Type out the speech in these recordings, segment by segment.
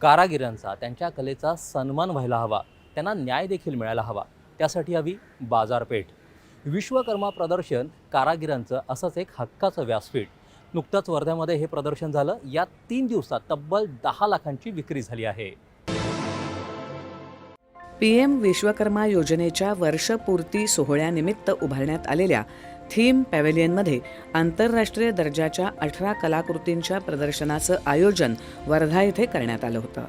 कारागिरांचा त्यांच्या कलेचा सन्मान व्हायला हवा. त्यांना न्याय देखील मिळायला हवा. त्यासाठी हवी बाजारपेठ. विश्वकर्मा प्रदर्शन कारागिरांचं असंच एक हक्काचं व्यासपीठ. नुकतंच वर्ध्यामध्ये हे प्रदर्शन झालं. या तीन दिवसात तब्बल दहा लाखांची विक्री झाली आहे. पीएम विश्वकर्मा योजनेच्या वर्षपूर्ती सोहळ्यानिमित्त उभारण्यात आलेल्या थीम पॅव्हेलियनमध्ये आंतरराष्ट्रीय दर्जाच्या अठरा कलाकृतींच्या प्रदर्शनाचं आयोजन वर्धा येथे करण्यात आलं होतं.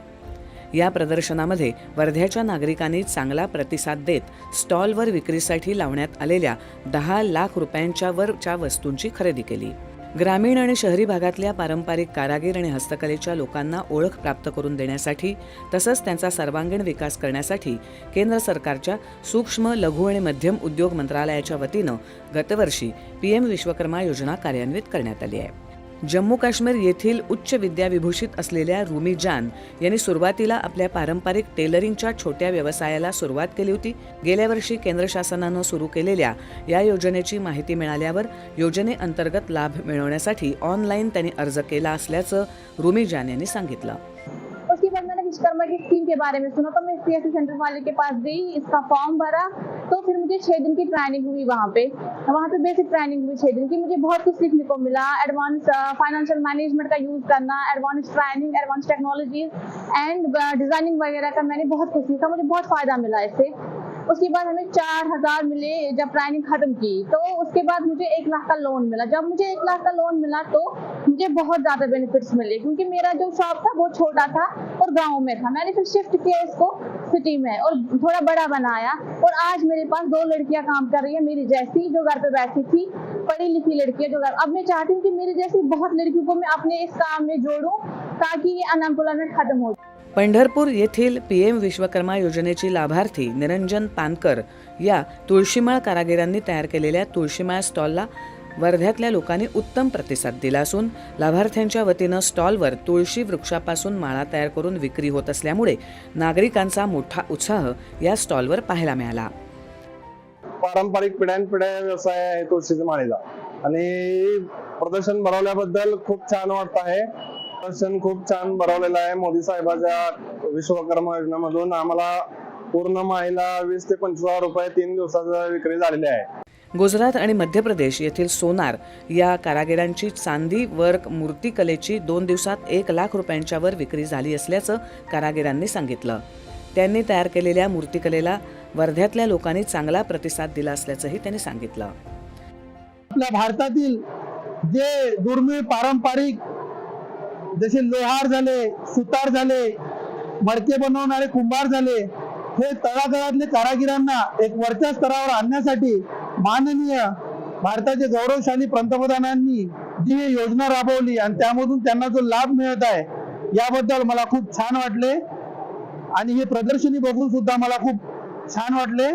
या प्रदर्शनामध्ये वर्ध्याच्या नागरिकांनी चांगला प्रतिसाद देत स्टॉलवर विक्रीसाठी लावण्यात आलेल्या दहा लाख रुपयांच्या वरच्या वस्तूंची खरेदी केली. ग्रामीण आणि शहरी भागातल्या पारंपरिक कारागीर आणि हस्तकलेच्या लोकांना ओळख प्राप्त करून देण्यासाठी तसंच त्यांचा सर्वांगीण विकास करण्यासाठी केंद्र सरकारच्या सूक्ष्म लघु आणि मध्यम उद्योग मंत्रालयाच्या वतीनं गतवर्षी पीएम विश्वकर्मा योजना कार्यान्वित करण्यात आली आहे. जम्मू काश्मीर येथील उच्च विद्याविभूषित असलेल्या रुमी जान यांनी सुरुवातीला आपल्या पारंपरिक टेलरिंगच्या छोट्या व्यवसायाला सुरुवात केली होती. गेल्या वर्षी केंद्र शासनानं सुरू केलेल्या या योजनेची माहिती मिळाल्यावर योजनेअंतर्गत लाभ मिळवण्यासाठी ऑनलाईन त्यांनी अर्ज केला असल्याचं रुमी जान यांनी सांगितलं. उसके बाद मैंने विश्वकर्मा की स्कीम के बारे में सुना तो मैं सी सेंटर वाले के पास गई इसका फॉर्म भरा तो फिर मुझे छः दिन की ट्रेनिंग हुई वहाँ पे। वहाँ पे बेसिक ट्रेनिंग हुई छः दिन की। मुझे बहुत कुछ सीखने को मिला। एडवांस फाइनेंशियल मैनेजमेंट का यूज़ करना advance training advance technologies and designing वगैरह का मैंने बहुत कुछ सीखा। मुझे बहुत फ़ायदा मिला इससे। उसके बाद हमें चार हज़ार मिले जब ट्रेनिंग खत्म की। तो उसके बाद मुझे एक लाख का लोन मिला। जब मुझे एक लाख का लोन मिला तो मुझे बहुत ज़्यादा बेनिफिट्स मिले, क्योंकि मेरा जो शॉप था, वो छोटा था और गाँव में था। मैंने फिर शिफ्ट किया इसको सिटी में और थोड़ा बड़ा बनाया और आज मेरे पास दो लड़कियाँ काम कर रही है, मेरी जैसी जो घर पे बैठी थी पढ़ी लिखी लड़कियाँ जो घर। अब मैं चाहती हूँ कि मेरी जैसी बहुत लड़कियों को मैं अपने इस काम में जोड़ूं, ताकि ये अनएम्प्लॉयमेंट खत्म हो जाए। पंढरपूर येथील पी एम विश्वकर्मा योजनेची लाभार्थी निरंजन पानकर या तुळशीमाळ कारागिरांनी तयार केलेल्या तुळशीमाळ स्टॉलला वर्ध्यातल्या लोकांनी उत्तम प्रतिसाद दिला असून लाभार्थ्यांच्या वतीनं स्टॉलवर तुळशी वृक्षापासून माळा तयार करून विक्री होत असल्यामुळे नागरिकांचा मोठा उत्साह या स्टॉलवर पाहायला मिळाला. पारंपरिक पिढ्यानपिढ्या व्यवसाय आहे तुळशीच्या माळेचा आणि प्रदर्शन भरवल्याबद्दल खूप छान वाटत आहे. प्रदर्शन खूप छान भरवलेलं आहे मोदी साहेबांच्या विश्वकर्मा योजनेमधून. आम्हाला पूर्ण माळीला वीस ते पंचवीस हजार रुपये तीन दिवसाचा विक्री झालेली आहे. गुजरात आणि मध्य प्रदेश येथील सोनार या कारागिरांची चांदी वर्क मूर्तिकलेची दोन दिवसात एक लाख रुपयांच्या वर विक्री झाली असल्याचं कारागिरांनी सांगितलं. त्यांनी तयार केलेल्या मूर्तिकलेला वर्ध्यातल्या लोकांनी चांगला प्रतिसाद दिला असल्याचंही त्यांनी सांगितलं. आपल्या भारतातील जे दुर्मिळ पारंपरिक जसे लोहार झाले सुतार झाले मडके बनवणारे कुंभार झाले हे तळागाळातले कारागिरांना एक वरच्या स्तरावर आणण्यासाठी माननीय भारताचे गौरवशाली पंतप्रधानांनी जी योजना राबवली आणि त्यामधून त्यांना जो लाभ मिळत आहे याबद्दल मला खूप छान वाटले. आणि हे प्रदर्शनी बघून सुद्धा मला खूप छान वाटले.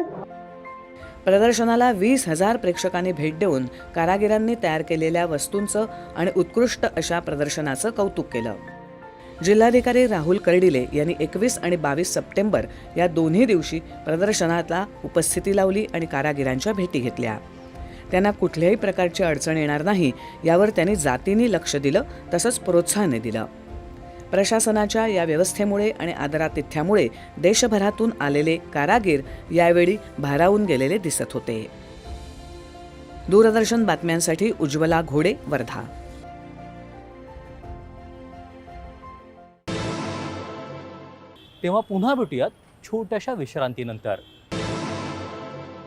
प्रदर्शनाला वीस हजार प्रेक्षकांनी भेट देऊन कारागिरांनी तयार केलेल्या वस्तूंचं आणि उत्कृष्ट अशा प्रदर्शनाचं कौतुक केलं. जिल्हाधिकारी राहुल कर्डिले यांनी एकवीस आणि बावीस सप्टेंबर या दोन्ही दिवशी प्रदर्शनाला उपस्थिती लावली आणि कारागिरांच्या भेटी घेतल्या. त्यांना कुठल्याही प्रकारची अडचण येणार नाही यावर त्यांनी जातीने लक्ष दिलं तसंच प्रोत्साहन दिलं. प्रशासनाच्या या व्यवस्थेमुळे आणि आदरातिथ्यामुळे देशभरातून आलेले कारागीर यावेळी भारावून गेलेले दिसत होते. दूरदर्शन बातम्यांसाठी उज्ज्वला घोडे वर्धा. तेव्हा पुन्हा भेटूयात छोट्याशा विश्रांतीनंतर.